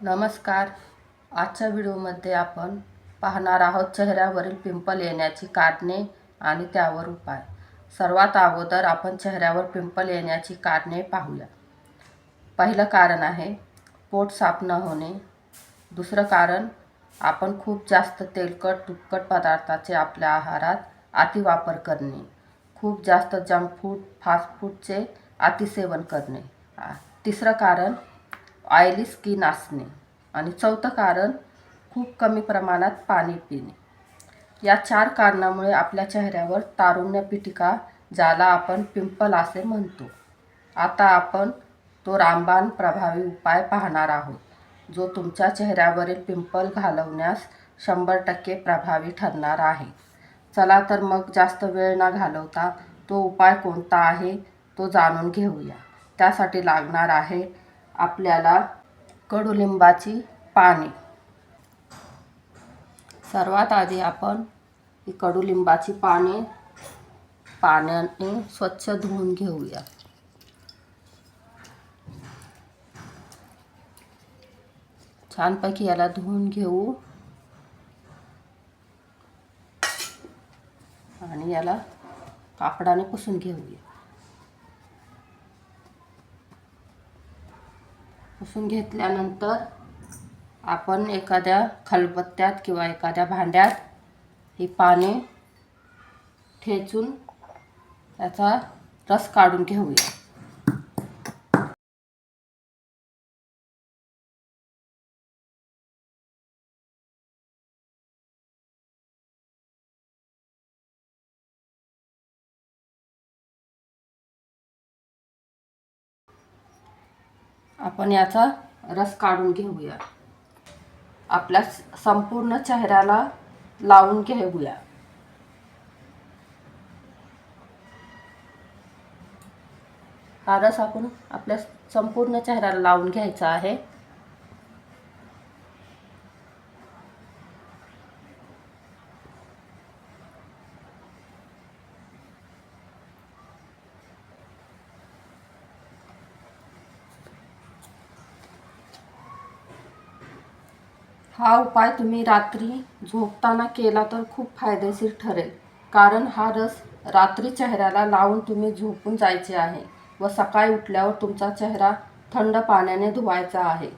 नमस्कार. आजच्या व्हिडिओमध्ये आपण पाहणार आहोत चेहऱ्यावरील पिंपल येण्याची कारणे आणि त्यावर उपाय. सर्वात अगोदर आपण चेहऱ्यावर पिंपल येण्याची कारणे पाहूया. पहिलं कारण आहे पोट साफ न होणे. दुसरं कारण आपण खूप जास्त तेलकट तुपकट पदार्थाचे आपल्या आहारात अतिवापर करणे. खूप जास्त जंक फूड फास्ट फूडचे अतिसेवन करणे. तिसरं कारण ऑइली स्किन असणे. आणि चौथं कारण खूप कमी प्रमाणात पाणी पिणे. या चार कारणामुळे आपल्या चेहऱ्यावर तारुण्य पिटिका ज्याला आपण पिंपल असे म्हणतो. आता आपण तो रामबाण प्रभावी उपाय पाहणार आहोत जो तुमच्या चेहऱ्यावरील पिंपल घालवण्यास शंभर टक्के प्रभावी ठरणार आहे. चला तर मग जास्त वेळ न घालवता तो उपाय कोणता आहे तो जाणून घेऊया. त्यासाठी लागणार आहे आपल्याला कडुलिंबाची पाने. सर्वात आधी आपण ही कडुलिंबाची पाने पाण्याने स्वच्छ धुवून घेऊया. छानपैकी याला धुवून घेऊ. आणि याला कापडाने पुसून घेऊया. पुसून घेतल्यानंतर आपण एखाद्या खलबत्त्यात किंवा एखाद्या भांड्यात ही पाने ठेचून त्याचा रस काढून घेऊया. आपण याचा रस काढून घेऊया. आपल्या संपूर्ण चेहऱ्याला लावून घेऊया. हा रस आपण आपल्या संपूर्ण चेहऱ्याला लावून घ्यायचा आहे. हा उपाय तुम्ही रात्री झोपताना केला तर खूप फायदेशीर ठरेल. कारण हा रस रात्री चेहऱ्याला लावून तुम्ही झोपून जायचे आहे व सकाळी उठल्यावर तुमचा चेहरा थंड पाण्याने धुवायचा आहे.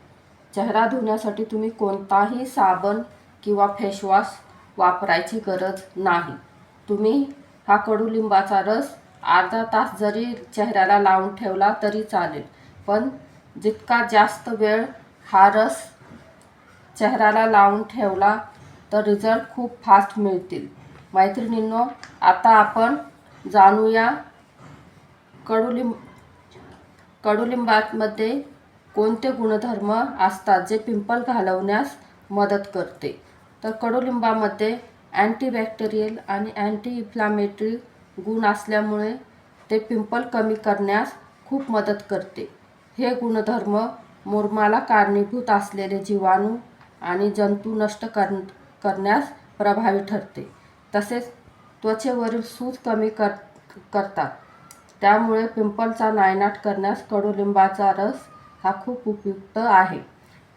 चेहरा धुण्यासाठी तुम्ही कोणताही साबण किंवा फेसवॉश वापरायची गरज नाही. तुम्ही हा कडुलिंबाचा रस अर्धा तास जरी चेहऱ्याला लावून ठेवला तरी चालेल पण जितका जास्त वेळ हा रस चेहऱ्याला लावून ठेवला तर रिझल्ट खूप फास्ट मिळतील. मैत्रिणींनो आता आपण जाणूया कडुलिंब कडुलिंबामध्ये कोणते गुणधर्म असतात जे पिंपल घालवण्यास मदत करते? तर कडुलिंबामध्ये अँटीबॅक्टेरियल आणि अँटी इन्फ्लामेटरी गुण असल्यामुळे ते पिंपल कमी करण्यास खूप मदत करते. हे गुणधर्म मुरमाला कारणीभूत असलेले जीवाणू आणि जंतू नष्ट कर करण्यास प्रभावी ठरते. तसेच त्वचेवरील सूज कमी कर करतात. त्यामुळे पिंपलचा नायनाट करण्यास कडुलिंबाचा रस हा खूप उपयुक्त आहे.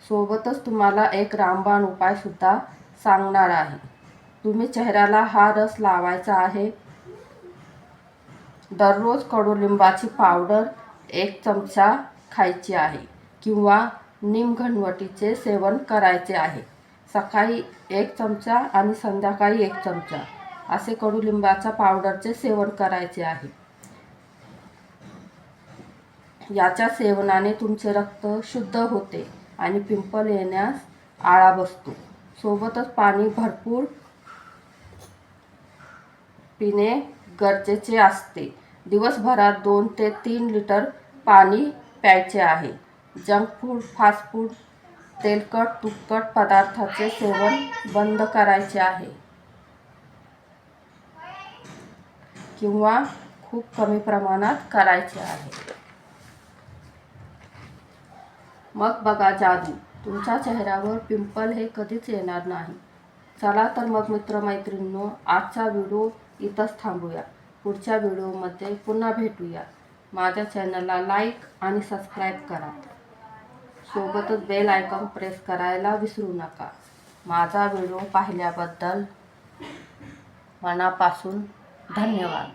सोबतच तुम्हाला एक रामबाण उपायसुद्धा सांगणार आहे. तुम्ही चेहऱ्याला हा रस लावायचा आहे. दररोज कडुलिंबाची पावडर एक चमचा खायची आहे किंवा निमघनवटीचे सेवन करायचे आहे. सकाळी एक चमचा आणि संध्याकाळी एक चमचा. असे कडुलिंबाचा पावडरचे सेवन करायचे आहे. याच्या सेवनाने तुमचे रक्त शुद्ध होते आणि पिंपल येण्यास आळा बसतो. सोबतच पाणी भरपूर पिणे गरजेचे असते. दिवसभरात दोन ते तीन लिटर पाणी प्यायचे आहे. जंक फूड फास्ट फूड तेलकट तुपकट पदार्थाचे सेवन बंद करायचे आहे. किंवा खूप कमी प्रमाणात करायचे आहे. मग बघा जादू. तुमच्या चेहऱ्यावर पिंपल हे कधीच येणार नाही. चला तर मग मित्रमैत्रिणींनो आजचा व्हिडिओ इथंच थांबूया. पुढच्या व्हिडिओमध्ये पुन्हा भेटूया. माझ्या चॅनलला लाईक आणि सबस्क्राईब करा. सोबतच बेल आयकॉन प्रेस करायला विसरू नका. माझा व्हिडिओ पाहिल्याबद्दल मनापासून धन्यवाद.